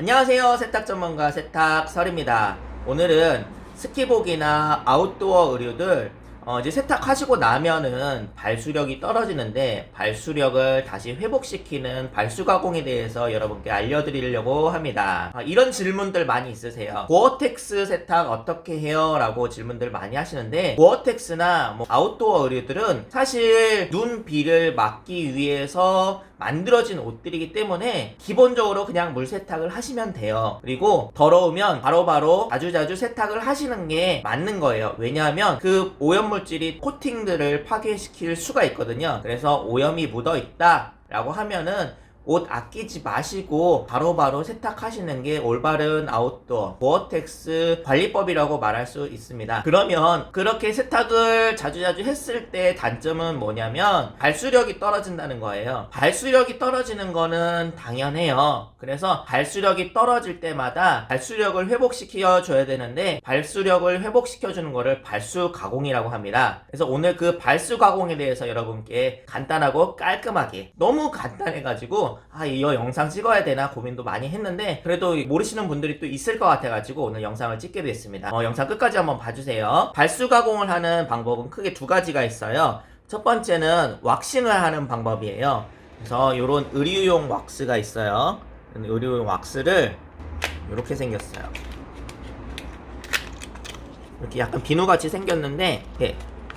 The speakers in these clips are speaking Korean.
안녕하세요. 세탁 전문가 세탁설입니다. 오늘은 스키복이나 아웃도어 의류들 어, 이제 세탁하시고 나면은 발수력이 떨어지는데 발수력을 다시 회복시키는 발수 가공에 대해서 여러분께 알려드리려고 합니다. 아, 이런 질문들 많이 있으세요. 고어텍스 세탁 어떻게 해요? 라고 질문들 많이 하시는데 고어텍스나 뭐 아웃도어 의류들은 사실 눈 비를 막기 위해서 만들어진 옷들이기 때문에 기본적으로 그냥 물 세탁을 하시면 돼요. 그리고 더러우면 바로바로 자주자주 세탁을 하시는 게 맞는 거예요. 왜냐하면 그 오염물질이 코팅들을 파괴시킬 수가 있거든요. 그래서 오염이 묻어 있다. 라고 하면은 옷 아끼지 마시고 바로바로 세탁하시는 게 올바른 아웃도어 고어텍스 관리법이라고 말할 수 있습니다. 그러면 그렇게 세탁을 자주자주 했을 때 단점은 뭐냐면 발수력이 떨어진다는 거예요. 발수력이 떨어지는 거는 당연해요. 그래서 발수력이 떨어질 때마다 발수력을 회복시켜 줘야 되는데 발수력을 회복시켜 주는 거를 발수 가공이라고 합니다. 그래서 오늘 그 발수 가공에 대해서 여러분께 간단하고 깔끔하게 너무 간단해 가지고 아 이거 영상 찍어야 되나 고민도 많이 했는데 그래도 모르시는 분들이 또 있을 것 같아가지고 오늘 영상을 찍게 됐습니다. 어, 영상 끝까지 한번 봐주세요. 발수 가공을 하는 방법은 크게 두 가지가 있어요. 첫 번째는 왁싱을 하는 방법이에요. 그래서 이런 의류용 왁스가 있어요. 의류용 왁스를 이렇게 생겼어요. 이렇게 약간 비누같이 생겼는데 예,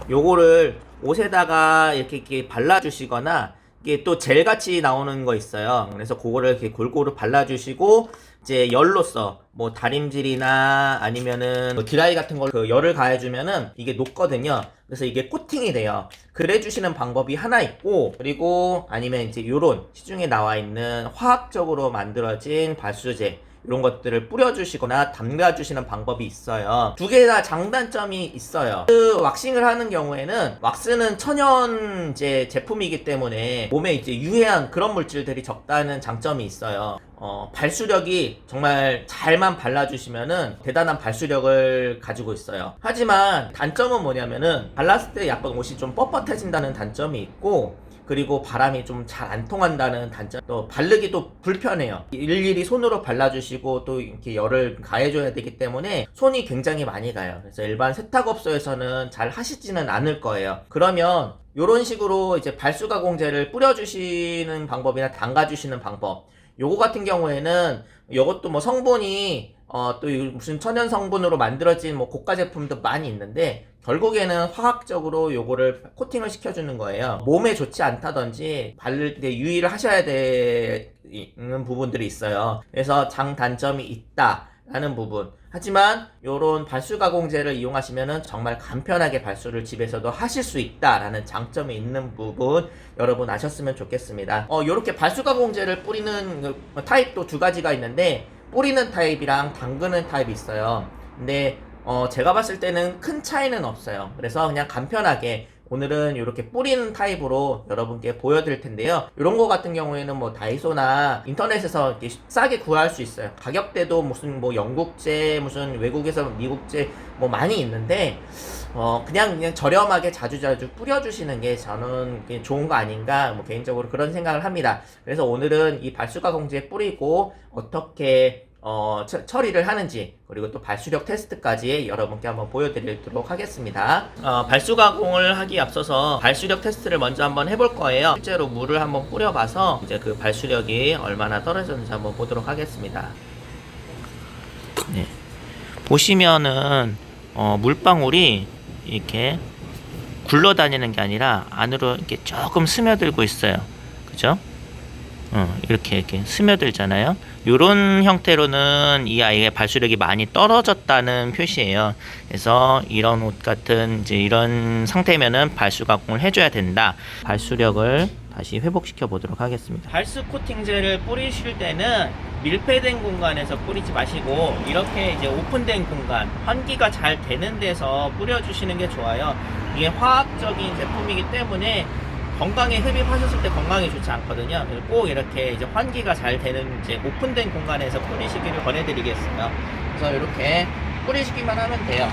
요거를 옷에다가 이렇게, 이렇게 발라주시거나 이게 또 젤같이 나오는 거 있어요. 그래서 그거를 이렇게 골고루 발라주시고 이제 열로써 뭐 다림질이나 아니면은 뭐 드라이 같은 걸로 그 열을 가해주면은 이게 녹거든요. 그래서 이게 코팅이 돼요. 그래 주시는 방법이 하나 있고 그리고 아니면 이제 요런 시중에 나와 있는 화학적으로 만들어진 발수제 이런 것들을 뿌려주시거나 담가주시는 방법이 있어요. 두 개 다 장단점이 있어요. 그 왁싱을 하는 경우에는 왁스는 천연 이제 제품이기 때문에 몸에 이제 유해한 그런 물질들이 적다는 장점이 있어요. 어, 발수력이 정말 잘만 발라주시면은 대단한 발수력을 가지고 있어요. 하지만 단점은 뭐냐면은 발랐을 때 약간 옷이 좀 뻣뻣해진다는 단점이 있고 그리고 바람이 좀 잘 안 통한다는 단점. 또 바르기도 불편해요. 일일이 손으로 발라주시고 또 이렇게 열을 가해줘야 되기 때문에 손이 굉장히 많이 가요. 그래서 일반 세탁업소에서는 잘 하시지는 않을 거예요. 그러면 이런 식으로 이제 발수 가공제를 뿌려주시는 방법이나 담가주시는 방법 요거 같은 경우에는 요것도 뭐 성분이 어, 또 무슨 천연 성분으로 만들어진 뭐 고가 제품도 많이 있는데 결국에는 화학적으로 요거를 코팅을 시켜주는 거예요. 몸에 좋지 않다든지 바를 때 유의를 하셔야 되는 부분들이 있어요. 그래서 장단점이 있다. 라는 부분. 하지만 요런 발수 가공제를 이용하시면은 정말 간편하게 발수를 집에서도 하실 수 있다라는 장점이 있는 부분 여러분 아셨으면 좋겠습니다. 어 요렇게 발수 가공제를 뿌리는 그 타입도 두 가지가 있는데 뿌리는 타입이랑 담그는 타입이 있어요. 근데 어, 제가 봤을 때는 큰 차이는 없어요. 그래서 그냥 간편하게 오늘은 이렇게 뿌리는 타입으로 여러분께 보여드릴 텐데요. 이런 거 같은 경우에는 뭐 다이소나 인터넷에서 이렇게 싸게 구할 수 있어요. 가격대도 무슨 뭐 영국제, 무슨 외국에서 미국제 뭐 많이 있는데 어 그냥 그냥 저렴하게 자주자주 뿌려주시는 게 저는 좋은 거 아닌가 뭐 개인적으로 그런 생각을 합니다. 그래서 오늘은 이 발수가공제 뿌리고 어떻게 어, 처, 처리를 하는지 그리고 또 발수력 테스트까지 여러분께 한번 보여드리도록 하겠습니다. 어, 발수 가공을 하기 앞서서 발수력 테스트를 먼저 한번 해볼 거예요. 실제로 물을 한번 뿌려봐서 이제 그 발수력이 얼마나 떨어졌는지 한번 보도록 하겠습니다. 네. 보시면은 어, 물방울이 이렇게 굴러다니는 게 아니라 안으로 이렇게 조금 스며들고 있어요. 그죠? 어, 이렇게 이렇게 스며들잖아요. 이런 형태로는 이 아이의 발수력이 많이 떨어졌다는 표시예요. 그래서 이런 옷 같은 이제 이런 상태면은 발수 가공을 해줘야 된다. 발수력을 다시 회복시켜 보도록 하겠습니다. 발수 코팅제를 뿌리실 때는 밀폐된 공간에서 뿌리지 마시고 이렇게 이제 오픈된 공간, 환기가 잘 되는 데서 뿌려주시는 게 좋아요. 이게 화학적인 제품이기 때문에 건강에 흡입하셨을 때 건강에 좋지 않거든요. 꼭 이렇게 이제 환기가 잘 되는 이제 오픈된 공간에서 뿌리시기를 권해드리겠습니다. 그래서 이렇게 뿌리시기만 하면 돼요.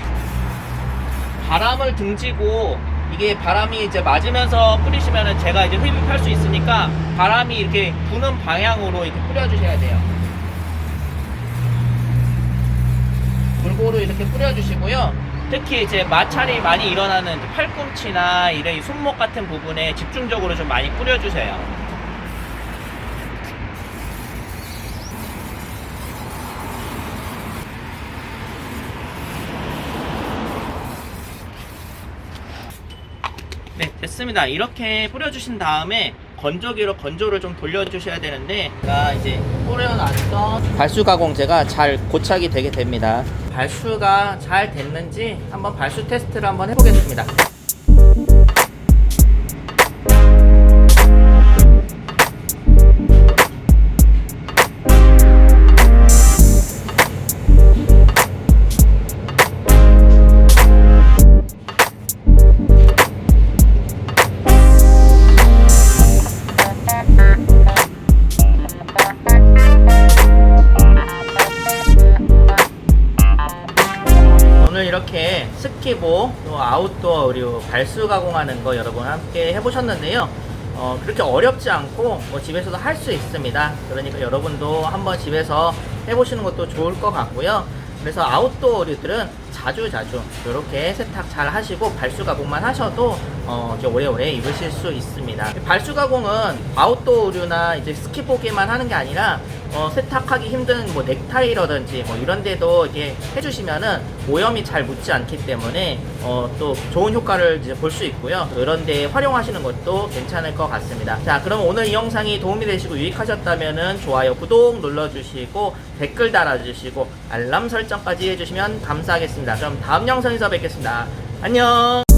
바람을 등지고 이게 바람이 이제 맞으면서 뿌리시면은 제가 이제 흡입할 수 있으니까 바람이 이렇게 부는 방향으로 이렇게 뿌려주셔야 돼요. 이렇게 뿌려주시고요. 특히 이제 마찰이 많이 일어나는 팔꿈치나 이런 이 손목 같은 부분에 집중적으로 좀 많이 뿌려주세요. 네, 됐습니다. 이렇게 뿌려주신 다음에 건조기로 건조를 좀 돌려주셔야 되는데 제가 이제 뿌려놨던 발수 가공제가 잘 고착이 되게 됩니다. 발수가 잘 됐는지 한번 발수 테스트를 한번 해보겠습니다. 스키보 또 아웃도어 그리고 발수 가공하는 거 여러분 함께 해보셨는데요. 어, 그렇게 어렵지 않고 뭐 집에서도 할 수 있습니다. 그러니까 여러분도 한번 집에서 해보시는 것도 좋을 것 같고요. 그래서 아웃도어 의류들은 자주 자주 이렇게 세탁 잘 하시고 발수 가공만 하셔도 어, 오래오래 입으실 수 있습니다. 발수 가공은 아웃도어 의류나 이제 스키보기만 하는 게 아니라 어, 세탁하기 힘든 뭐 넥타이라든지 뭐 이런 데도 이렇게 해주시면은 오염이 잘 묻지 않기 때문에 어, 또 좋은 효과를 이제 볼 수 있고요. 이런 데 활용하시는 것도 괜찮을 것 같습니다. 자, 그럼 오늘 이 영상이 도움이 되시고 유익하셨다면은 좋아요, 구독 눌러주시고 댓글 달아주시고 알람 설정까지 해주시면 감사하겠습니다. 그럼 다음 영상에서 뵙겠습니다. 안녕!